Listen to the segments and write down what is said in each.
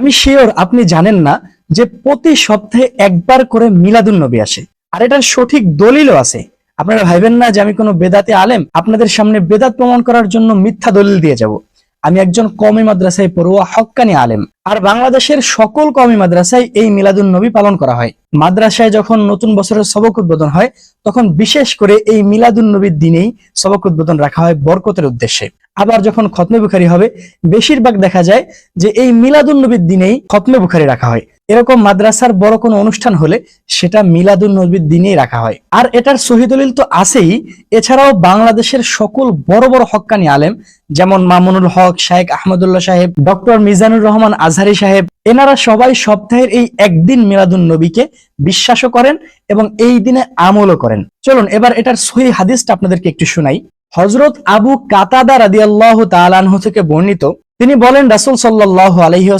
আমি শিওর আপনি জানেন না যে প্রতি সপ্তাহে একবার করে মিলাদুন নবী আসে। আর এটার সঠিক দলিলও আছে। আপনারা ভাইবেন না যে আমি কোনো বেদাতে আলেম? আপনাদের সামনে বেদাত প্রমাণ করার জন্য মিথ্যা দলিল দিয়ে যাব। আমি একজন কমি মাদ্রাসায় পড়ুয়া, হক্কানি আলেম। আর বাংলাদেশের সকল কমি মাদ্রাসায় এই মিলাদুন নবী পালন করা হয়। মাদ্রাসায় যখন নতুন বছরের সবক উদ্বোধন হয়, তখন বিশেষ করে এই মিলাদুন নবীর দিনেই সবক উদ্বোধন রাখা হয় বরকতের উদ্দেশ্যে। আবার যখন খতমে বুখারি হবে, বেশিরভাগ দেখা যায় যে এই মিলাদুন নবীর দিনেই খতমে বুখারি রাখা হয়। এরকম মাদ্রাসার বড় কোনো অনুষ্ঠান হলে সেটা মিলাদুন নবীর দিনেই রাখা হয়। আর এটার শহীদলিল তো আছেই। এছাড়াও বাংলাদেশের সকল বড় বড় হক্কানি আলেম, যেমন মামুনুল হক শাহেক আহমদুল্লাহ সাহেব, ডক্টর মিজানুর রহমান আজহারি সাহেব, এনারা সবাই সপ্তাহের এই একদিন মিলাদুন নবীকে বিশ্বাসও করেন এবং এই দিনে আমলও করেন। চলুন, এবার এটার সহি হাদিসটা আপনাদেরকে একটু শোনাই। হজরত আবু কাতাদা রাদিয়াল্লাহ তালানহ থেকে বর্ণিত, তিনি বলেন, রাসুল সাল্লাল্লাহু আলাইহি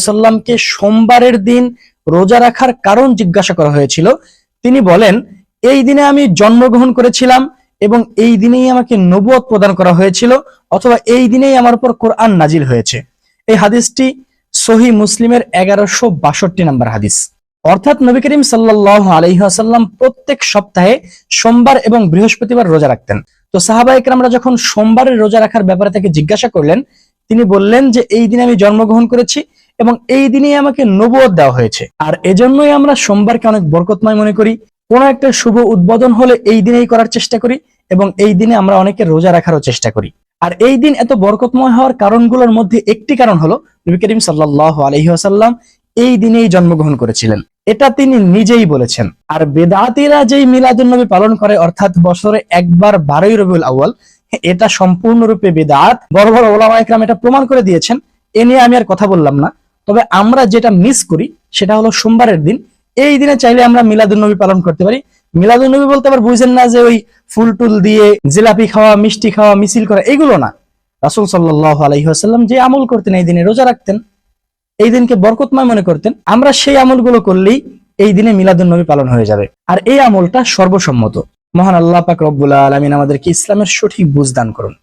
সোমবারের দিন রোজা রাখার কারণ জিজ্ঞাসা করা হয়েছিল। তিনি বলেন, এই দিনে আমি জন্মগ্রহণ করেছিলাম এবং এই দিনেই আমাকে নবুয়ত প্রদান করা হয়েছিল, অথবা এই দিনেই আমার উপর কোরআন নাজিল হয়েছে। এই হাদিসটি সহি মুসলিমের এগারোশো বাষট্টি নম্বর হাদিস। অর্থাৎ নবী করিম সাল্লাহ আলহিহাসাল্লাম প্রত্যেক সপ্তাহে সোমবার এবং বৃহস্পতিবার রোজা রাখতেন। তো সাহাবা ইকরামরা যখন সোমবারের রোজা রাখার ব্যাপারে তাকে জিজ্ঞাসা করলেন, তিনি বললেন যে, এই দিনে আমি জন্মগ্রহণ করেছি এবং এই দিনেই আমাকে নবুয়ত দেওয়া হয়েছে। আর এজন্যই আমরা সোমবারকে অনেক বরকতময় মনে করি। কোনো একটা শুভ উদ্বোধন হলে এই দিনেই করার চেষ্টা করি এবং এই দিনে আমরা অনেকে রোজা রাখারও চেষ্টা করি। আর এই দিন এত বরকতময় হওয়ার কারণগুলোর মধ্যে একটি কারণ হলো, নবী করিম সাল্লাহ আলহিহাসাল্লাম এই দিনেই জন্মগ্রহণ করেছিলেন। এটা তিনি নিজেই বলেছেন। আর বেদাতিরা যেই মিলাদুন্নবী পালন করে, অর্থাৎ বছরে একবার বারোই রবিউল আউয়াল, এটা সম্পূর্ণরূপে বেদাত। বড় বড় ওলামা একরাম এটা প্রমাণ করে দিয়েছেন। এ নিয়ে আমি আর কথা বললাম না। তবে আমরা যেটা মিস করি, সেটা হলো সোমবারের দিন। এই দিনে চাইলে আমরা মিলাদুন্নবী পালন করতে পারি। মিলাদুন্নবী বলতে আবার বুঝেন না যে ওই ফুল টুল দিয়ে জিলাপি খাওয়া, মিষ্টি খাওয়া, মিছিল করা, এগুলো না। রাসুল সাল্লাহ আলহিহাসাল্লাম যে আমল করতেন, এই দিনে রোজা রাখতেন। এই দিনকে বরকতময় মনে করতেন, আমরা সেই আমলগুলো করলেই এই দিনে মিলাদুন্নবী পালন হয়ে যাবে। আর এই আমলটা সর্বসম্মত। মহান আল্লাহ পাক রব্বুল আলমিন আমাদেরকে ইসলামের সঠিক বুঝ দান করুন।